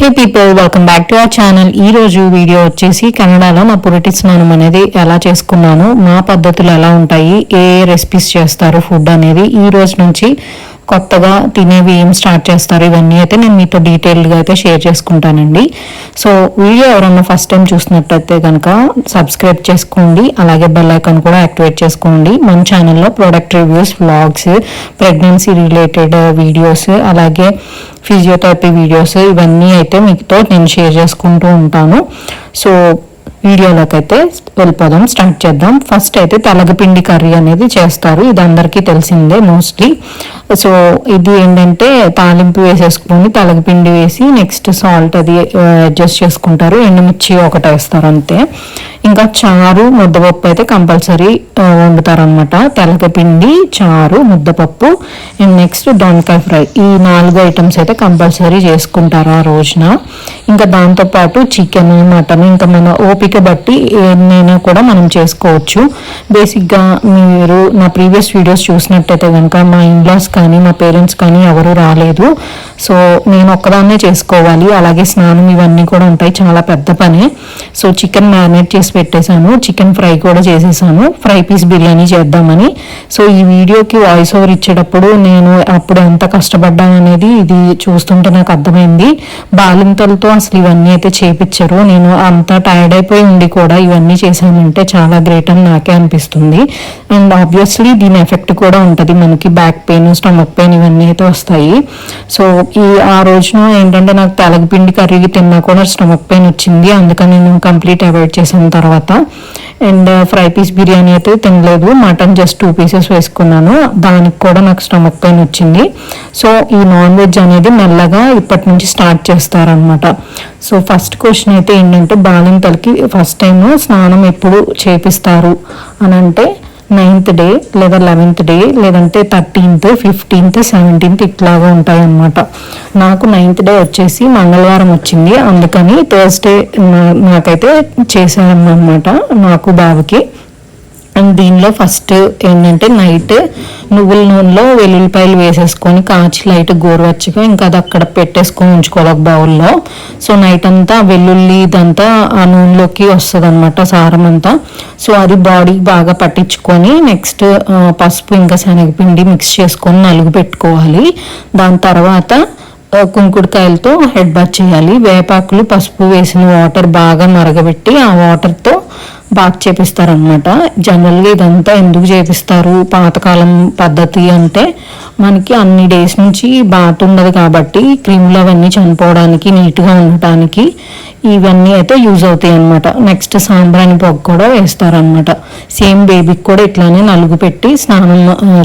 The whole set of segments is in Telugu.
Hey people welcome back to our channel ఈ రోజు వీడియో వచ్చేసి కన్నడలో నా పురిటి స్నానం అనేది ఎలా చేసుకున్నాను మా పద్ధతులు ఎలా ఉంటాయి ఏ రెసిపీస్ చేస్తారు ఫుడ్ అనేది ఈ రోజు నుంచి కొత్తగా తినేవి ఏం స్టార్ట్ చేస్తారు? ఇవన్నీ అయితే నేను మీతో డీటెయిల్డ్గా అయితే షేర్ చేసుకుంటానండి. సో వీడియో ఎవరన్నా ఫస్ట్ టైం చూసినట్టయితే కనుక సబ్స్క్రైబ్ చేసుకోండి. అలాగే బెల్ ఐకాన్ కూడా యాక్టివేట్ చేసుకోండి. మన ఛానల్లో product reviews vlogs pregnancy related videos అలాగే ఫిజియోథెరపీ వీడియోస్ ఇవన్నీ అయితే మీతో నేను షేర్ చేసుకుంటూ ఉంటాను. సో వీడియోలోకి అయితే వెళ్ళిపోదాం స్టార్ట్ చేద్దాం. ఫస్ట్ అయితే తెలగపిండి కర్రీ అనేది చేస్తారు. ఇది అందరికీ తెలిసిందే మోస్ట్లీ సో ఇది ఏంటంటే తాలింపు వేసేసుకుని తెలగపిండి వేసి నెక్స్ట్ సాల్ట్ అది అడ్జస్ట్ చేసుకుంటారు. ఎండుమిర్చి ఒకటి వేస్తారు అంతే. ఇంకా చారు ముద్దపప్పు అయితే కంపల్సరీ వండుతారు అనమాట తెలగపిండి చారు ముద్దపప్పు అండ్ నెక్స్ట్ దొండకాయ ఫ్రై. ఈ నాలుగు ఐటమ్స్ అయితే కంపల్సరీ చేసుకుంటారు ఆ రోజున. ఇంకా దాంతోపాటు చికెన్ మటన్ ఇంకా మన ఓపిక బట్టి అయినా కూడా మనం చేసుకోవచ్చు. బేసిక్గా మీరు నా ప్రీవియస్ వీడియోస్ చూసినట్టయితే కనుక మా ఇన్లాస్ కానీ మా పేరెంట్స్ కానీ ఎవరు రాలేదు. సో నేను ఒక్కదాన్నే చేసుకోవాలి. అలాగే స్నానం ఇవన్నీ కూడా ఉంటాయి. చాలా పెద్ద పని. సో చికెన్ మ్యారినేట్ చేసి పెట్టేశాను. చికెన్ ఫ్రై కూడా చేసేసాను ఫ్రై పీస్ బిర్యానీ చేద్దామని. సో ఈ వీడియోకి వాయిస్ ఓవర్ ఇచ్చేటప్పుడు నేను అప్పుడు ఎంత కష్టపడ్డాననేది ఇది చూస్తుంటే నాకు అర్థమైంది. బాలింతలతో అసలు ఇవన్నీ అయితే చేపించరు నేను అంత టైర్డ్ అయిపోయి ఉండి కూడా ఇవన్నీ చేశానంటే చాలా గ్రేట్ అని నాకే అనిపిస్తుంది. అండ్ ఆబ్వియస్లీ దీని ఎఫెక్ట్ కూడా ఉంటుంది. మనకి బ్యాక్ పెయిన్ స్టమక్ పెయిన్ ఇవన్నీ అయితే వస్తాయి. సో ఈ ఆ రోజున ఏంటంటే నాకు తెలగపిండి కర్రీ తిన్నా కూడా స్టమక్ పెయిన్ వచ్చింది. అందుకని నేను కంప్లీట్ అవాయిడ్ చేసిన తర్వాత అండ్ ఫ్రై పీస్ బిర్యానీ అయితే తినలేదు. మటన్ జస్ట్ టూ పీసెస్ వేసుకున్నాను. దానికి కూడా నాకు స్టమక్ పెయిన్ వచ్చింది. సో ఈ నాన్ వెజ్ అనేది మెల్లగా ఇప్పటి నుంచి స్టార్ట్ చేస్తారనమాట సో ఫస్ట్ క్వశ్చన్ అయితే ఏంటంటే బాలింతలకి ఫస్ట్ టైం స్నానం ఎప్పుడు చేపిస్తారు? అని అంటే నైన్త్ డే లేదా లెవెన్త్ డే లేదంటే థర్టీన్త్ ఫిఫ్టీన్త్ సెవెంటీన్త్ ఇట్లాగా ఉంటాయన్నమాట. నాకు నైన్త్ డే వచ్చేసి మంగళవారం వచ్చింది. అందుకని థర్స్డే నాకైతే చేశారన్నమాట నాకు బాబుకి. అండ్ దీనిలో ఫస్ట్ ఏంటంటే నైట్ నువ్వుల నూనెలో వెల్లుల్లిపాయలు వేసేసుకొని కాచి లైట్ గోరువెచ్చగా ఇంకా అది అక్కడ పెట్టేసుకొని ఉంచుకోవాలి ఒక బౌల్లో. సో నైట్ అంతా వెల్లుల్లి ఇదంతా ఆ నూనెలోకి వస్తుంది అనమాట సారం అంతా. సో అది బాడీకి బాగా పట్టించుకొని నెక్స్ట్ పసుపు ఇంకా శనగపిండి మిక్స్ చేసుకొని నలుగు పెట్టుకోవాలి. దాని తర్వాత కుంకుడుకాయలతో హెడ్ బాత్ చేయాలి. వేపాకులు పసుపు వేసిన వాటర్ బాగా మరగబెట్టి ఆ వాటర్తో బాగా చేపిస్తారనమాట జనరల్గా ఇదంతా ఎందుకు చేపిస్తారు? పాతకాలం పద్ధతి అంటే మనకి అన్ని డేస్ నుంచి బాట్ ఉండదు కాబట్టి క్రీములు అవన్నీ చనిపోవడానికి నీట్గా ఉండటానికి ఇవన్నీ అయితే యూజ్ అవుతాయి అనమాట నెక్స్ట్ సాంబ్రాణి పొగ కూడా వేస్తారనమాట సేమ్ బేబీకి కూడా ఇట్లానే నలుగు పెట్టి స్నానం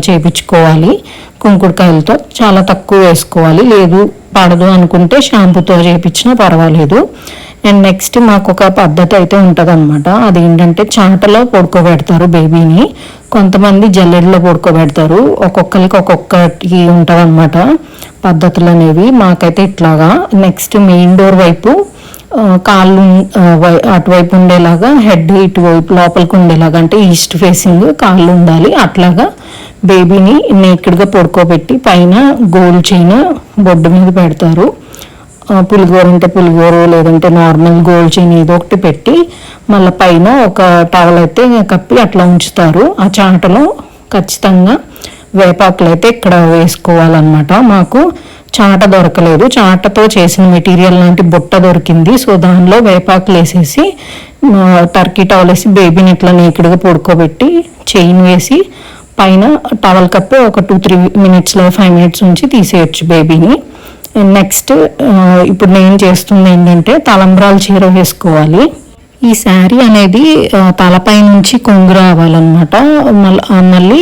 చేపించుకోవాలి. కుంకుడుకాయలతో చాలా తక్కువ వేసుకోవాలి. లేదు పడదు అనుకుంటే షాంపూతో చేపించినా పర్వాలేదు. అండ్ నెక్స్ట్ మాకు ఒక పద్ధతి అయితే ఉంటుంది అనమాట అదేంటంటే చాటలో పడుకోబెడతారు బేబీని కొంతమంది జల్లెడలో పడుకోబెడతారు. ఒక్కొక్కరికి ఒక్కొక్కటి ఉంటుంది అనమాట పద్ధతులు అనేవి మాకైతే ఇట్లాగా. నెక్స్ట్ మెయిన్ డోర్ వైపు కాళ్ళు అటువైపు ఉండేలాగా హెడ్ ఇటువైపు లోపలికి ఉండేలాగా అంటే ఈస్ట్ ఫేసింగ్ కాళ్ళు ఉండాలి. అట్లాగా బేబీని నేకిడ్గా పడుకోబెట్టి పైన గోల్డ్ చైన్ బొడ్డు మీద పెడతారు. పులిగోర అంటే పులిగోర లేదంటే నార్మల్ గోల్డ్ చైన్ ఏదో ఒకటి పెట్టి మళ్ళీ పైన ఒక టవల్ అయితే కప్పి అట్లా ఉంచుతారు. ఆ చాటలో ఖచ్చితంగా వేపాకులు అయితే ఇక్కడ వేసుకోవాలన్నమాట. మాకు చాట దొరకలేదు. చాటతో చేసిన మెటీరియల్ లాంటి బుట్ట దొరికింది. సో దానిలో వేపాకులు వేసేసి టర్కీ టవల్ వేసి బేబీని ఇట్లా నేకుడుగా పడుకోబెట్టి చైన్ వేసి పైన టవల్ కప్పి ఒక టూ త్రీ మినిట్స్లో ఫైవ్ మినిట్స్ ఉంచి తీసేయచ్చు బేబీని. నెక్స్ట్ ఇప్పుడు నేను చేస్తుంది ఏంటంటే తలంబ్రాల చీర వేసుకోవాలి. ఈ శారీ అనేది తలపై నుంచి కొంగు రావాలన్నమాట. మళ్ళీ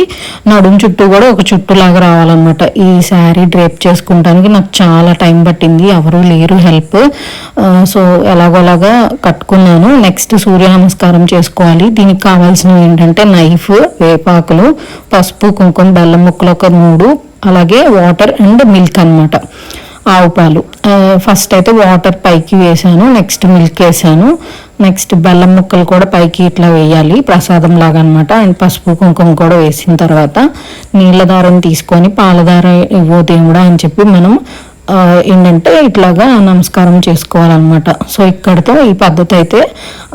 నడుము చుట్టూ కూడా ఒక చుట్టులాగా రావాలన్నమాట. ఈ శారీ డ్రేప్ చేసుకుంటానికి నాకు చాలా టైం పట్టింది ఎవరు లేరు హెల్ప్. సో ఎలాగోలాగా కట్టుకున్నాను. నెక్స్ట్ సూర్య నమస్కారం చేసుకోవాలి. దీనికి కావాల్సినవి ఏంటంటే నైఫ్ వేపాకులు పసుపు కుంకుమ బెల్లం ముక్కలు ఒక మూడు అలాగే వాటర్ అండ్ మిల్క్ అనమాట ఆవు పాలు. ఫస్ట్ అయితే వాటర్ పైకి వేసాను నెక్స్ట్ మిల్క్ వేసాను నెక్స్ట్ బెల్లం ముక్కలు కూడా పైకి ఇట్లా వేయాలి ప్రసాదం లాగా అనమాట అండ్ పసుపు కుంకుమ కూడా వేసిన తర్వాత నీళ్ళ దారం తీసుకొని పాలదార ఇవ్వో దేవుడా అని చెప్పి మనం ఏంటంటే ఇట్లాగా నమస్కారం చేసుకోవాలన్నమాట. సో ఇక్కడితో ఈ పద్ధతి అయితే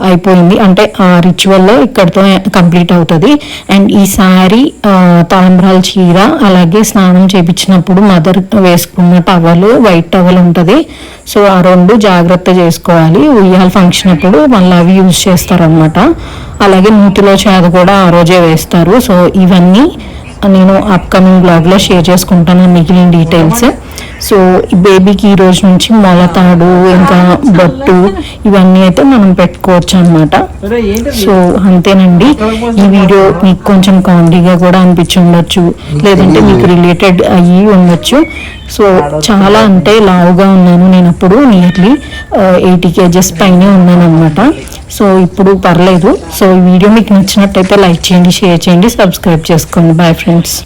అయిపోయింది. అంటే ఆ రిచువల్ ఇక్కడితో కంప్లీట్ అవుతుంది. అండ్ ఈ శారీ చీర అలాగే స్నానం చేపించినప్పుడు మదర్ వేసుకున్న టవల్ వైట్ టవల్ ఉంటుంది. సో ఆ రెండు జాగ్రత్త చేసుకోవాలి. ఉయ్యాల ఫంక్షన్ అప్పుడు మళ్ళీ అవి యూజ్ చేస్తారనమాట అలాగే నూతిలో చేద కూడా ఆ రోజే వేస్తారు. సో ఇవన్నీ నేను అప్కమింగ్ బ్లాగ్లో షేర్ చేసుకుంటాను మిగిలిన డీటెయిల్స్ సో ఈ బేబీకి ఈ రోజు నుంచి మొలతాడు ఇంకా బొట్టు ఇవన్నీ అయితే మనం పెట్టుకోవచ్చు అనమాట సో అంతేనండి. ఈ వీడియో మీకు కొంచెం కామెడీగా కూడా అనిపించి ఉండొచ్చు. లేదంటే మీకు రిలేటెడ్ అయ్యి ఉండొచ్చు. సో చాలా అంటే లావుగా ఉన్నాను నేను అప్పుడు నియర్లీ ఎయిటీ కేజెస్ పైనే ఉన్నాను అనమాట సో ఇప్పుడు పర్లేదు. సో ఈ వీడియో మీకు నచ్చినట్టయితే లైక్ చేయండి షేర్ చేయండి సబ్స్క్రైబ్ చేసుకోండి. Bye friends